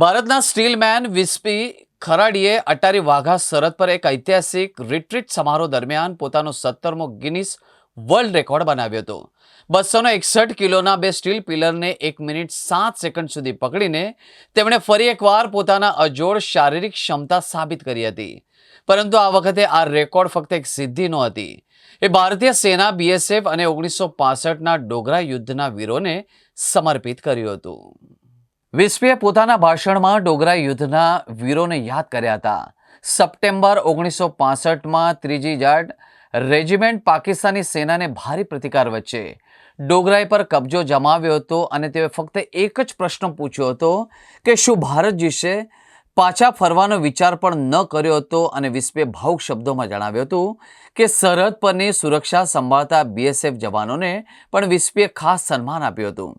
ભારતના સ્ટીલમેન વિસ્પી ખરાડીએ અટારી વાઘા સરહદ પર એક ઐતિહાસિક રિટ્રીટ સમારોહ દરમિયાન પોતાનો સત્તરમો ગિનિસ વર્લ્ડ રેકોર્ડ બનાવ્યો હતો. બસોનો એકસઠ કિલોના બે સ્ટીલ પિલરને એક મિનિટ સાત સેકન્ડ સુધી પકડીને તેમણે ફરી એકવાર પોતાના અજોડ શારીરિક ક્ષમતા સાબિત કરી હતી. પરંતુ આ વખતે આ રેકોર્ડ ફક્ત એક સિદ્ધિ નહોતી. એ ભારતીય સેના બીએસએફ અને ઓગણીસો પાસઠના ડોગરા યુદ્ધના વીરોને સમર્પિત કર્યું હતું. વિસ્પીએ પોતાના ભાષણમાં ડોગરા યુદ્ધના વીરોને યાદ કર્યા હતા. સપ્ટેમ્બર ઓગણીસો પાસઠમાં ત્રીજી જાટ રેજિમેન્ટ પાકિસ્તાની સેનાને ભારે પ્રતિકાર વચ્ચે ડોગરાઈ પર કબજો જમાવ્યો હતો અને તેઓએ ફક્ત એક જ પ્રશ્ન પૂછ્યો હતો કે શું ભારત જીતશે? પાછા ફરવાનો વિચાર પણ ન કર્યો હતો અને વિસ્પે ભાવુક શબ્દોમાં જણાવ્યું હતું કે સરહદ પરની સુરક્ષા સંભાળતા બીએસએફ જવાનોને પણ વિસ્પીએ ખાસ સન્માન આપ્યું હતું.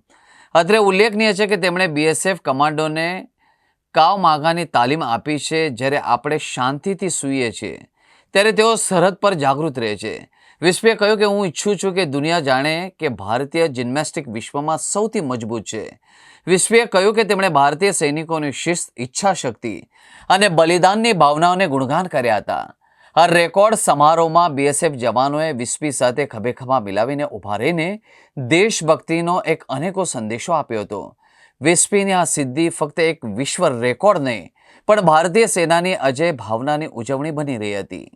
અત્રે ઉલ્લેખનીય છે કે તેમણે બીએસએફ કમાન્ડોને કાવ માગાની તાલીમ આપી છે, જ્યારે આપણે શાંતિથી સૂઈએ છીએ, ત્યારે તેઓ સરહદ પર જાગૃત રહે છે. વિશ્વે કહ્યું કે, હું ઈચ્છું છું કે દુનિયા જાણે કે ભારતીય જિમ્નેસ્ટિક વિશ્વમાં સૌથી મજબૂત છે. વિશ્વે કહ્યું કે, તેમણે ભારતીય સૈનિકોની શિસ્ત ઈચ્છાશક્તિ અને બલિદાનની ભાવનાઓને ગુણગાન કર્યા હતા. આ રેકોર્ડ સમારોહમાં બીએસએફ જવાનોએ વિસ્પી સાથે ખભેખભા મિલાવીને ઊભા રહીને દેશભક્તિનો એક અનેકો સંદેશો આપ્યો હતો. વિસ્પીની આ સિદ્ધિ ફક્ત એક વિશ્વ રેકોર્ડ નહીં, પણ ભારતીય સેનાની અજય ભાવનાની ઉજવણી બની રહી હતી.